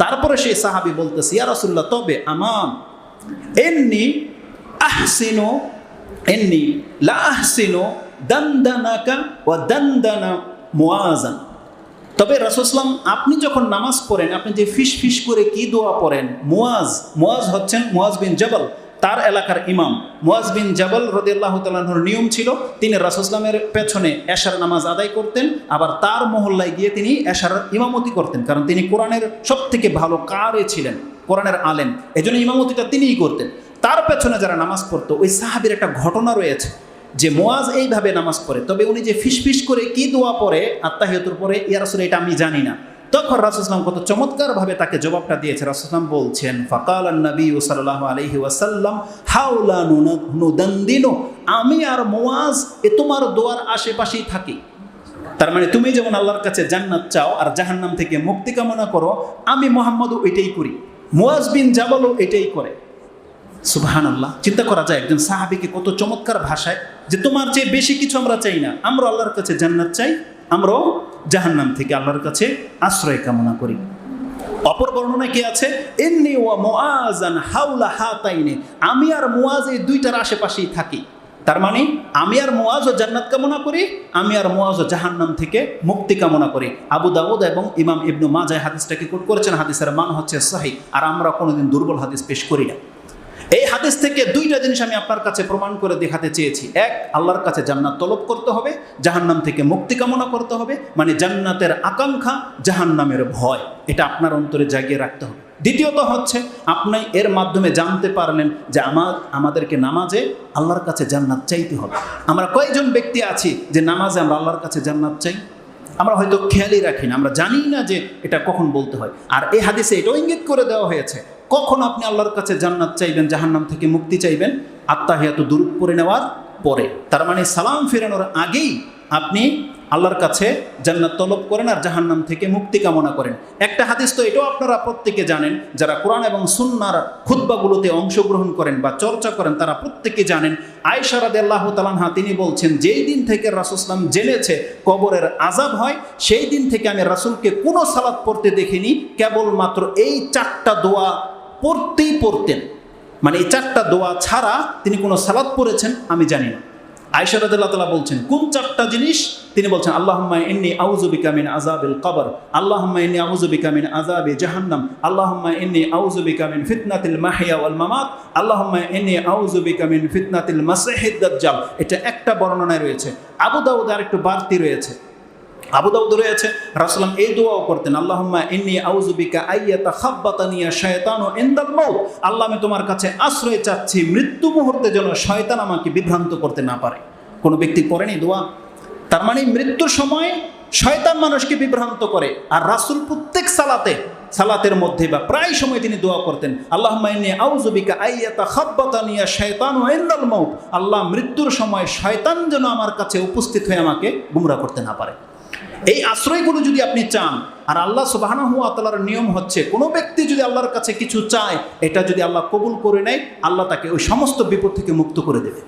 তারপরে সেই সাহাবি বলতেছে, ইয়া রসুল্লাহ তবে আমান এমনি আহসিনো এমনি লা দন্দনাকা ও দন্দনা মোয়াজান তবে রাসুসলাম আপনি যখন নামাজ পড়েন, আপনি যে ফিস ফিস করে কি দোয়া পড়েন মুয়াজ মোয়াজ হচ্ছেন মোয়াজ বিন জবল। তার এলাকার ইমাম মুয়াজ বিন জবল রদিয়াল্লাহ তালাহর নিয়ম ছিল, তিনি রাসুসলামের পেছনে এশার নামাজ আদায় করতেন, আবার তার মহল্লায় গিয়ে তিনি এশার ইমামতি করতেন, কারণ তিনি কোরআনের সব থেকে ভালো কারে ছিলেন, কোরআনের আলেম। এই জন্য ইমামতিটা তিনিই করতেন। তার পেছনে যারা নামাজ পড়তো, ওই সাহাবির একটা ঘটনা রয়েছে, যে মোয়াজ এইভাবে নামাজ পড়ে, তবে উনি যে ফিসফিস করে কি দোয়া পড়ে আত্মাহিয়তুর পরে, ইয়া রাসুল, এটা আমি জানি না। তখন রাসুসলাম কত চমৎকারভাবে তাকে জবাবটা দিয়েছে। রাসুসলাম বলছেন ফাকাল নবী সাল্লাহ আলহি ওয়াসাল্লাম হাউলা আমি আর মোয়াজ এ তোমার দোয়ার আশেপাশেই থাকি। তার মানে তুমি যেমন আল্লাহর কাছে জান্নাত চাও আর জাহান্নাম থেকে মুক্তি কামনা করো, আমি মোহাম্মদও এটাই করি মোয়াজ বিন জাবালও এটাই করে। সুবাহান আল্লাহ চিন্তা করা যায় একজন সাহাবিকে কত চমৎকার ভাষায় যে তোমার চেয়ে বেশি কিছু আমরা চাই না আমরা আল্লাহর কাছে জান্নাত চাই, আমরাও জাহান্নাম থেকে আল্লাহর কাছে আশ্রয় কামনা করি। অপর বর্ণনা কি আছে? এমনি ওয়া মুআজান হাউলা হাতাইনে আমি আর মোয়াজ এই দুইটার আশেপাশেই থাকি। তার মানে আমি আর মুআজও জান্নাত কামনা করি, আমি আর মুআজও জাহান্নাম থেকে মুক্তি কামনা করি। আবু দাউদ এবং ইমাম ইবনু মাজাহ হাদিসটাকে কোট করেছেন, হাদিসের মান হচ্ছে সহি, আর আমরা কোনোদিন দুর্বল হাদিস পেশ করি না। হাদিস থেকে দুইটা জিনিস আমি আপনার কাছে প্রমাণ করে দেখাতে চেয়েছি। এক, আল্লাহর কাছে জান্নাত তলব করতে হবে, জাহান্নাম থেকে মুক্তি কামনা করতে হবে মানে জান্নাতের আকাঙ্ক্ষা জাহান্নামের ভয়, এটা আপনার অন্তরে জাগিয়ে রাখতে হবে। দ্বিতীয়ত হচ্ছে, আপনি এর মাধ্যমে জানতে পারলেন যে আমার আমাদেরকে নামাজে আল্লাহর কাছে জান্নাত চাইতে হবে। আমরা কয়েকজন ব্যক্তি আছি যে নামাজে আমরা আল্লাহর কাছে জান্নাত চাই? আমরা হয়তো খেয়ালই রাখি না, আমরা জানি না যে এটা কখন বলতে হয়। আর এই হাদিসে এটাও ইঙ্গিত করে দেওয়া হয়েছে কখন আপনি আল্লাহর কাছে জান্নাত চাইবেন, জাহান্নাম থেকে মুক্তি চাইবেন, আত্মাহিয়াত দূর করে নেওয়ার পরে। তার মানে সালাম ফেরানোর আগেই আপনি আল্লাহর কাছে জান্নাত তলব করেন আর জাহান্নাম থেকে মুক্তি কামনা করেন। একটা হাদিস তো এটাও আপনারা প্রত্যেকে জানেন, যারা কোরআন এবং সুন্নার খুদ্বাগুলোতে অংশগ্রহণ করেন বা চর্চা করেন, তারা প্রত্যেকে জানেন আয়সারাদ আল্লাহ তালানহা তিনি বলছেন, যেই দিন থেকে রাসুসলাম জেনেছে কবরের আজাব হয়, সেই দিন থেকে আমি রাসুলকে কোনো সালাদ পড়তে দেখিনি, কেবলমাত্র এই চারটা দোয়া পড়তেই পড়তেন। মানে এই চারটা দোয়া ছাড়া তিনি কোনো সালাদ পড়েছেন, আমি জানি না। আয়সারদুল্লাহ তালা বলছেন, কোন চারটা জিনিস? তিনি বলছেন, আল্লাহম্মা ইন্নি আউজুবিকা মিন আজাবিল কবর, আল্লাহম্মা ইন্নি আউজুবিকা মিন আজাবি জাহান্নাম, আল্লাহম্মা ইন্নি আউজুবিকা মিন ফিতনাতিল মাহিয়া ওয়াল মামাত, আল্লাহম্মা ইন্নি আউজুবিকা মিন ফিতনাতিল মাসিহিদ দাজ্জাল। এটা একটা বর্ণনায় রয়েছে। আবু দাউদ আর একটু বাড়তি রয়েছে। আবু দাউদ রয়েছে, রাসূলুল্লাহ এই দোয়াও করতেন, আল্লাহুম্মা ইন্নী আউযুবিকা আইয়াতা খাব্বাতানিয়া শায়তানু ইনদাল মাউত। আল্লাহ, আমি তোমার কাছে আশ্রয় চাচ্ছি, মৃত্যু মুহূর্তে যেন শয়তান আমাকে বিভ্রান্ত করতে না পারে। কোনো ব্যক্তি করেনি দোয়া? তার মানে মৃত্যুর সময় শয়তান মানুষকে বিভ্রান্ত করে, আর রাসূল প্রত্যেক সালাতে, সালাতের মধ্যে বা প্রায় সময় তিনি দোয়া করতেন আল্লাহ ইন্নী আউযুবিকা আইয়াতা খাব্বাতানিয়া শায়তানু ইনদাল মাউত। আল্লাহ মৃত্যুর সময় শয়তান যেন আমার কাছে উপস্থিত হয়ে আমাকে গুমরা করতে না পারে। এই আশ্রয়গুলো যদি আপনি চান, আর আল্লাহ সুবাহানাহু আতালার নিয়ম হচ্ছে, কোনো ব্যক্তি যদি আল্লাহর কাছে কিছু চায়, এটা যদি আল্লাহ কবুল করে নেয়, আল্লাহ তাকে ওই সমস্ত বিপদ থেকে মুক্ত করে দেবে।